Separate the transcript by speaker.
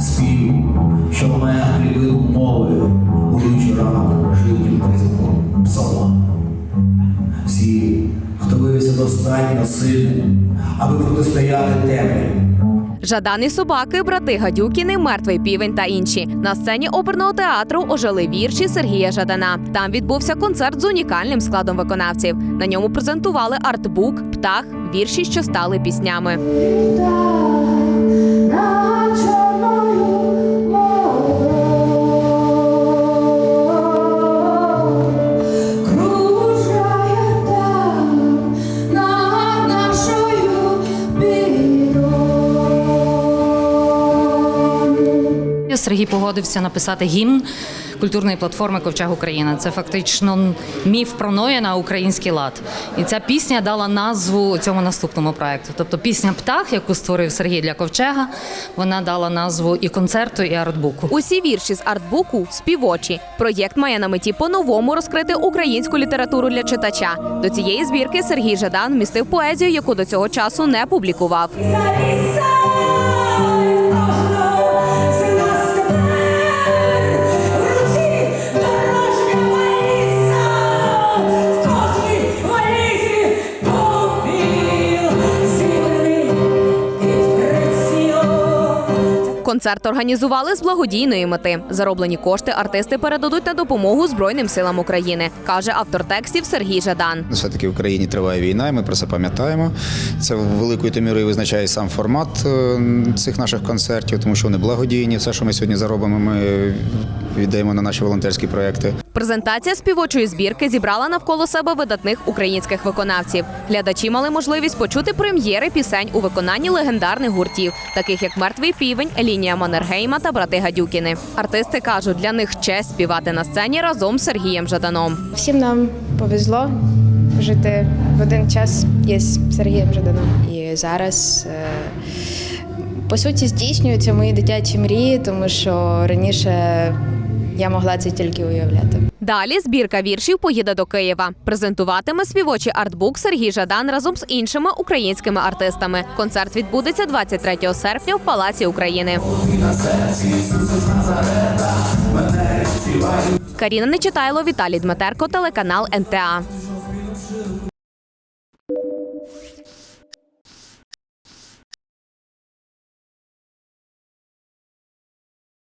Speaker 1: спів, що в мене хлібив мови, Улючі рано житнім призовом псалом. Всі, хто виявився достатньо сильним, аби протистояти темряві,
Speaker 2: Жадани собаки, брати гадюкіни, мертвий півень та інші на сцені оперного театру ожили вірші Сергія Жадана. Там відбувся концерт з унікальним складом виконавців. На ньому презентували артбук, птах, вірші, що стали піснями.
Speaker 3: Сергій погодився написати гімн культурної платформи Ковчег Україна. Це фактично міф про Ноя на український лад. І ця пісня дала назву цьому наступному проекту. Тобто пісня Птах, яку створив Сергій для Ковчега, вона дала назву і концерту, і артбуку.
Speaker 2: Усі вірші з артбуку співочі. Проєкт має на меті по-новому розкрити українську літературу для читача. До цієї збірки Сергій Жадан вмістив поезію, яку до цього часу не публікував. Концерт організували з благодійної мети. Зароблені кошти артисти передадуть на допомогу Збройним силам України, каже автор текстів Сергій Жадан.
Speaker 4: Все-таки в Україні триває війна, і ми про це пам'ятаємо. Це великою мірою визначає сам формат е, цих наших концертів, тому що вони благодійні. Все, що ми сьогодні заробимо, ми віддаємо на наші волонтерські проекти.
Speaker 2: Презентація співочої збірки зібрала навколо себе видатних українських виконавців. Глядачі мали можливість почути прем'єри пісень у виконанні легендарних гуртів, таких як Мертвий півень, Лінія Маннергейма та брати Гадюкіни. Артисти кажуть, для них честь співати на сцені разом з Сергієм Жаданом.
Speaker 5: Всім нам повезло жити в один час із Сергієм Жаданом. І зараз, е, по суті, здійснюються мої дитячі мрії, тому що раніше я могла це тільки уявляти.
Speaker 2: Далі збірка віршів поїде до Києва. Презентуватиме співочий артбук Сергій Жадан разом з іншими українськими артистами. Концерт відбудеться 23 серпня в Палаці України. Каріна Нечитайло, Віталій Дмитерко, телеканал НТА.